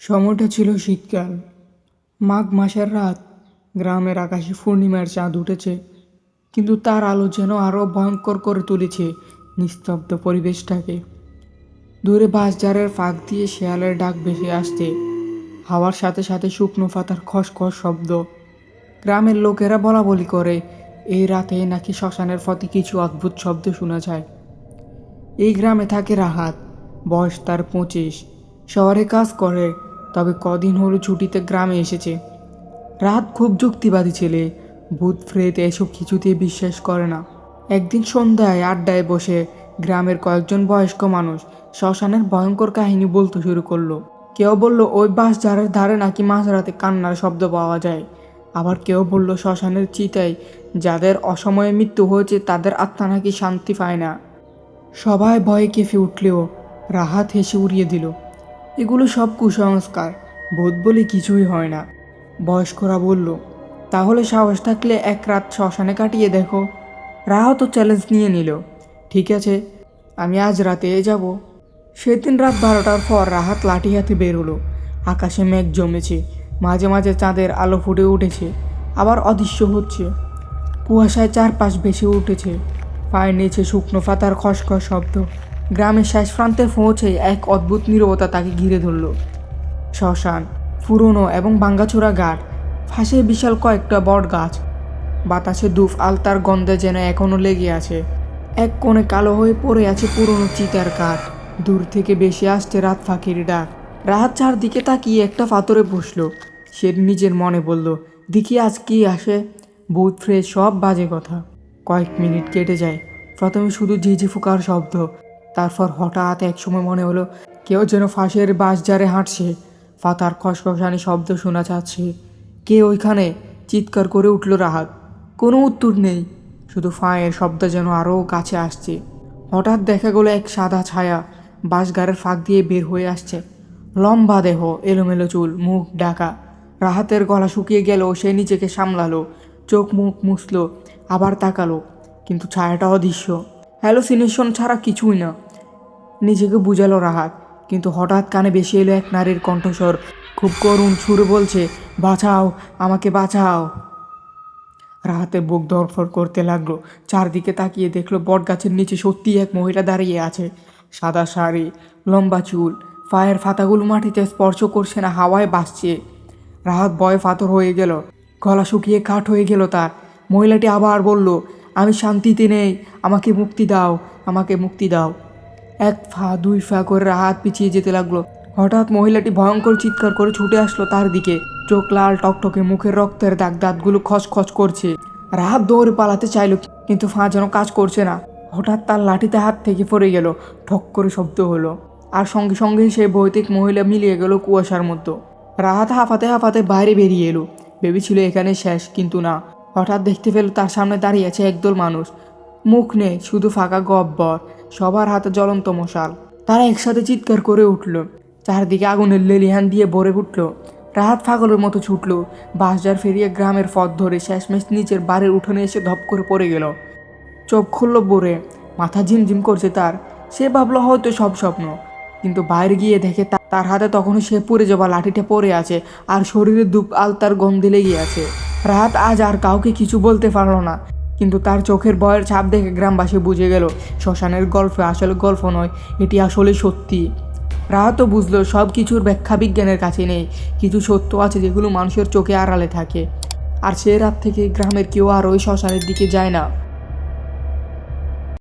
সময়টা ছিল শীতকাল। মাঘ মাসের রাত। গ্রামের আকাশে পূর্ণিমার চাঁদ উঠেছে। কিন্তু তার আলো যেন আরও ভয়ঙ্কর করে তুলেছে নিস্তব্ধ পরিবেশটাকে। দূরে বাঁশঝাড়ের ফাঁক দিয়ে শেয়ালের ডাক ভেসে আসছে। হাওয়ার সাথে সাথে শুকনো পাতার খসখস শব্দ। গ্রামের লোকেরা বলা বলি করে, এই রাতে নাকি শ্মশানের পথে কিছু অদ্ভুত শব্দ শোনা যায়। এই গ্রামে থাকে রাহাত, বয়স তার পঁচিশ। শহরে কাজ করে তবে কদিন হলো ছুটিতে গ্রামে এসেছে। রাত খুব যুক্তিবাদী ছেলে। ভূত ফ্রেত এসব কিছুতেই বিশ্বাস করে না। একদিন সন্ধ্যায় আড্ডায় বসে গ্রামের কয়েকজন বয়স্ক মানুষ শ্মশানের ভয়ঙ্কর কাহিনী বলতে শুরু করল। কেউ বলল, ওই বাস ঝাড়ের ধারে নাকি মাঝরাতে কান্নার শব্দ পাওয়া যায়? আবার কেউ বলল, শ্মশানের চিতায় যাদের অসময়ে মৃত্যু হয়েছে, তাদের আত্মা নাকি শান্তি পায় না। সবাই ভয়ে কেঁপে উঠলেও রাহাত হেসে উড়িয়ে দিল। এগুলো সব কুসংস্কার, বোধ বলে কিছুই হয় না। বয়স্করা বলল, তাহলে সাহস থাকলে এক রাত শ্মশানে কাটিয়ে দেখো। রাহাতও চ্যালেঞ্জ নিয়ে নিল, ঠিক আছে, আমি আজ রাতে যাব। সেদিন রাত বারোটার পর রাহাত লাঠি হাতে বেরোলো আকাশে মেঘ জমেছে, মাঝে মাঝে চাঁদের আলো ফুটে উঠেছে, আবার অদৃশ্য হচ্ছে। কুয়াশায় চারপাশ ভেসে উঠেছে, পায়ের নিচে শুকনো পাতার খসখস শব্দ। গ্রামের শেষ প্রান্তে পৌঁছে এক অদ্ভুত নীরবতা তাকে ঘিরে ধরল। শ্মশান, পুরনো এবং ভাঙ্গাচোরা ঘাট, ফাঁসে বিশাল কয়েকটা বট গাছ। বাতাসে দুফ আলতার গন্ধে যেন এখনও লেগে আছে। এক কোণে কালো হয়ে পড়ে আছে পুরনো চিতার কাঠ। দূর থেকে বেশি আসছে রাত ফাঁকির ডাক। রাত চারদিকে তাকিয়ে একটা পাথরে বসল। সে নিজের মনে বলল, দেখি আজ কি আসে? ভূত ফ্রেশ সব বাজে কথা। কয়েক মিনিট কেটে যায়। প্রথমে শুধু ঝিঝি ফুকার শব্দ। তারপর হঠাৎ একসময় মনে হলো কেউ যেন ফাঁসের বাঁশ জারে হাঁটছে। পাতার খসখসানি শব্দ শোনা যাচ্ছে। কে ওইখানে? চিৎকার করে উঠল রাহাত। কোনো উত্তর নেই। শুধু ফাঁয়ের শব্দ যেন আরও কাছে আসছে। হঠাৎ দেখা গেলো এক সাদা ছায়া বাঁশগারের ফাঁক দিয়ে বের হয়ে আসছে। লম্বা দেহ, এলোমেলো চুল, মুখ ডাকা রাহাতের গলা শুকিয়ে গেল, সে নিজেকে সামলালো, চোখ মুখ মুছলো, আবার তাকালো। কিন্তু ছায়াটা অদৃশ্য। হ্যালোসিনেশন ছাড়া কিছুই না। নিজেকে বুঝালো রাহাত। কিন্তু হঠাৎ কানে বেশি এলো এক নারীর কণ্ঠস্বর। খুব করুণ সুরে বলছে, বাঁচাও, আমাকে বাঁচাও। রাহাতের বুক ধরফর করতে লাগল। চারদিকে তাকিয়ে দেখল বট গাছের নিচে সত্যি এক মহিলা দাঁড়িয়ে আছে। সাদা শাড়ি, লম্বা চুল, পায়ের ফাতাগুলো মাটিতে স্পর্শ করছে না, হাওয়ায় বাসছে রাহাত ভয়ে ফাতর হয়ে গেল। গলা শুকিয়ে কাঠ হয়ে গেল তার। মহিলাটি আবার বলল, আমি শান্তিতে নেই, আমাকে মুক্তি দাও, আমাকে মুক্তি দাও। এক ফা, দুই ফা করে রাহাত পিছিয়ে যেতে লাগল। হঠাৎ মহিলাটি ভয়ঙ্কর চিৎকার করে ছুটে আসলো তার দিকে। চোখ লাল, টকটকে মুখের রক্তের দাগ, দাঁতগুলো খচখচ করছে। রাহাত দৌড়ে পালাতে চাইলো কিন্তু ফা যেন কাজ করছে না। হঠাৎ তার লাঠিতে হাত থেকে পড়ে গেল। ঠক করে শব্দ হলো। আর সঙ্গে সঙ্গে সেই বৈদিক মহিলা মিলিয়ে গেল কুয়াশার মতো রাহাত হাঁপাতে হাঁপাতে বাইরে বেরিয়ে এলো। ভেবেছিল এখানে শেষ, কিন্তু না। হঠাৎ দেখতে পেল তার সামনে দাঁড়িয়ে আছে একদল মানুষ। মুখ নেই শুধু ফাঁকা গব্বর সবার হাতে জ্বলন্ত মশাল। তারা একসাথে চিৎকার করে উঠল। চারদিকে আগুনের লেলিহান দিয়ে ভরে উঠল। রাহাত ফাগলের মতো ছুটল। বাসজার ফেরিয়ে গ্রামের পথ ধরে শেষমেশ নিচের বাড়ির উঠোনে এসে ধপ করে পড়ে গেল। চোখ খুলল বোরে। মাথা ঝিমঝিম করছে তার। সে ভাবলো হয়তো সব স্বপ্ন। কিন্তু বাইরে গিয়ে দেখে তার হাতে তখনও সে পড়ে যাওয়া লাঠিটা পড়ে আছে আর শরীরে দুপ আলতার গন্ধে লেগে আছে। রাত আজ আর কাউকে কিছু বলতে পারল না। কিন্তু তার চোখের ভয়ের ছাপ দেখে গ্রামবাসী বুঝে গেল, শ্মশানের গল্প আসলে গল্প নয়, এটি আসলে সত্যি। রাহাতও বুঝলো, সব কিছুর ব্যাখ্যা বিজ্ঞানের কাছে নেই, কিছু সত্য আছে যেগুলো মানুষের চোখে আড়ালে থাকে। আর সে রাত থেকে গ্রামের কেউ আর ওই শ্মশানের দিকে যায় না।